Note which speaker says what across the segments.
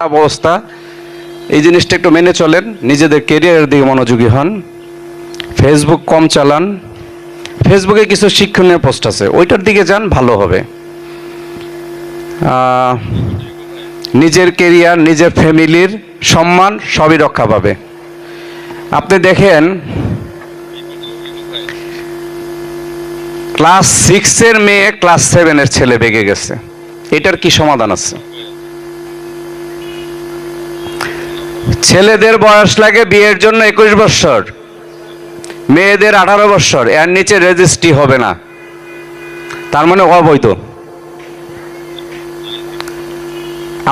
Speaker 1: অবস্থা। এই জিনিসটা একটু মেনে চলেন, নিজেদের কেরিয়ারের দিকে মনোযোগী হন। ফেসবুক কম চালান। ফেসবুকে কিছু শিক্ষণীয় পোস্ট আছে, ওইটার দিকে যান, ভালো হবে। নিজের কেরিয়ার নিজের ফ্যামিলির সম্মান সবই রক্ষা পাবে। আপনি দেখেন ক্লাস সিক্সের মেয়ে ক্লাস সেভেনের ছেলে বেগে গেছে। এটার কি সমাধান আছে? ছেলেদের বয়স লাগে বিয়ের জন্য একুশ বছর, মেয়েদের আঠারো বছর, এর নিচে রেজিস্ট্রি হবে না। তার মানে অবৈধ।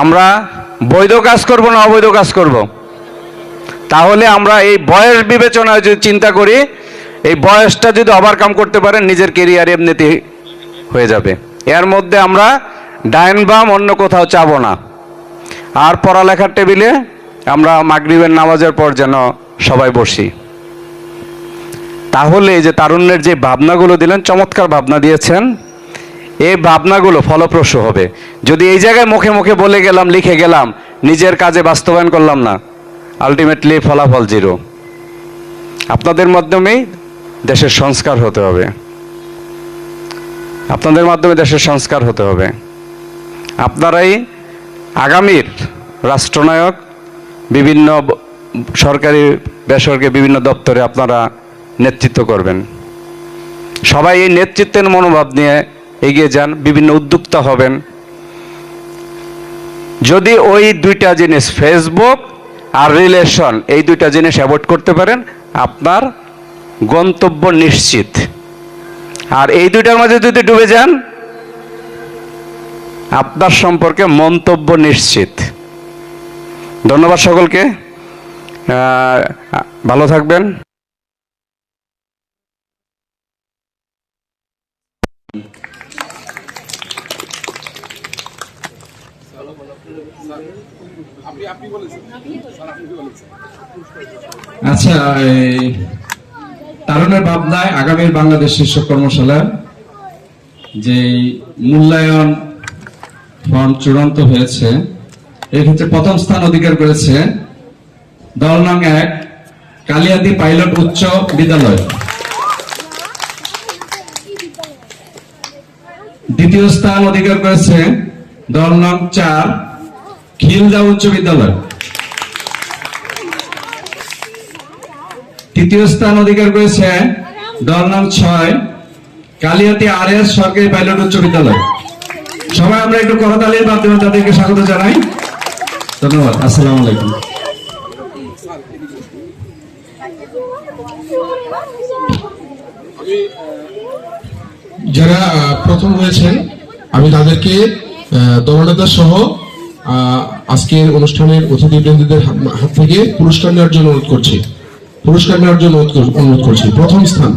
Speaker 1: আমরা বৈধ কাজ করব না অবৈধ কাজ করব? তাহলে আমরা এই বয়স বিবেচনায় যদি চিন্তা করি, এই বয়সটা যদি ওভারকাম করতে পারেন, নিজের কেরিয়ার এমনিতে হয়ে যাবে। এর মধ্যে আমরা ডাইন বাম অন্য কোথাও চাবো না। আর পড়ালেখার টেবিলে আমরা মাগরিবের নামাজের পর যেন সবাই বসি। তাহলে যে তারুণ্যের যে ভাবনাগুলো দিলেন, চমৎকার ভাবনা দিয়েছেন, এই ভাবনাগুলো ফলপ্রসূ হবে। যদি এই জায়গায় মুখে মুখে বলে গেলাম, লিখে গেলাম, নিজের কাজে বাস্তবায়ন করলাম না আলটিমেটলি ফলাফল জিরো। আপনাদের মাধ্যমেই দেশের সংস্কার হতে হবে। আপনাদের মাধ্যমে দেশের সংস্কার হতে হবে। আপনারাই আগামীর রাষ্ট্রনায়ক বিভিন্ন সরকারি বেসরকারি বিভিন্ন দপ্তরে আপনারা নেতৃত্ব করবেন। সবাই এই নেতৃত্বের মনোভাব নিয়ে এগিয়ে যান, বিভিন্ন উদ্যোক্তা হবেন। যদি ওই দুইটা জিনিস, ফেসবুক আর রিলেশন, এই দুইটা জিনিস অ্যাভয়েড করতে পারেন, আপনার গন্তব্য নিশ্চিত। আর এই দুইটার মাঝে যদি ডুবে যান, আপনার সম্পর্কে মন্তব্য নিশ্চিত। ধন্যবাদ সকলকে। ভালো থাকবেন।
Speaker 2: আচ্ছা তারুণের ভাবনায় আগামীর বাংলাদেশ শীর্ষক কর্মশালা যে মূল্যায়ন ফর্ম চূড়ান্ত হয়েছে এক্ষেত্রে প্রথম স্থান অধিকার করেছে দল নং এক, কালিয়াদি পাইলট উচ্চ বিদ্যালয়। দ্বিতীয় স্থান অধিকার করেছে দল নং চার, খিলদা উচ্চ বিদ্যালয়। তৃতীয় স্থান অধিকার করেছে দল নং ছয়, কালিয়াতি আর এস সরকারি পাইলট উচ্চ বিদ্যালয়। সবাই আমরা একটু করতালির মাধ্যমে তাদেরকে স্বাগত জানাই। ধন্যবাদ, আসসালামু আলাইকুম।
Speaker 3: যারা প্রথম হয়েছেন, আমি তাদেরকে দলনেতা সহ আজকের অনুষ্ঠানের অতিথিবৃন্দদের হাত থেকে পুরস্কার নেওয়ার জন্য অনুরোধ করছি। পুরস্কার নেওয়ার জন্য অনুরোধ করছি। প্রথম স্থান।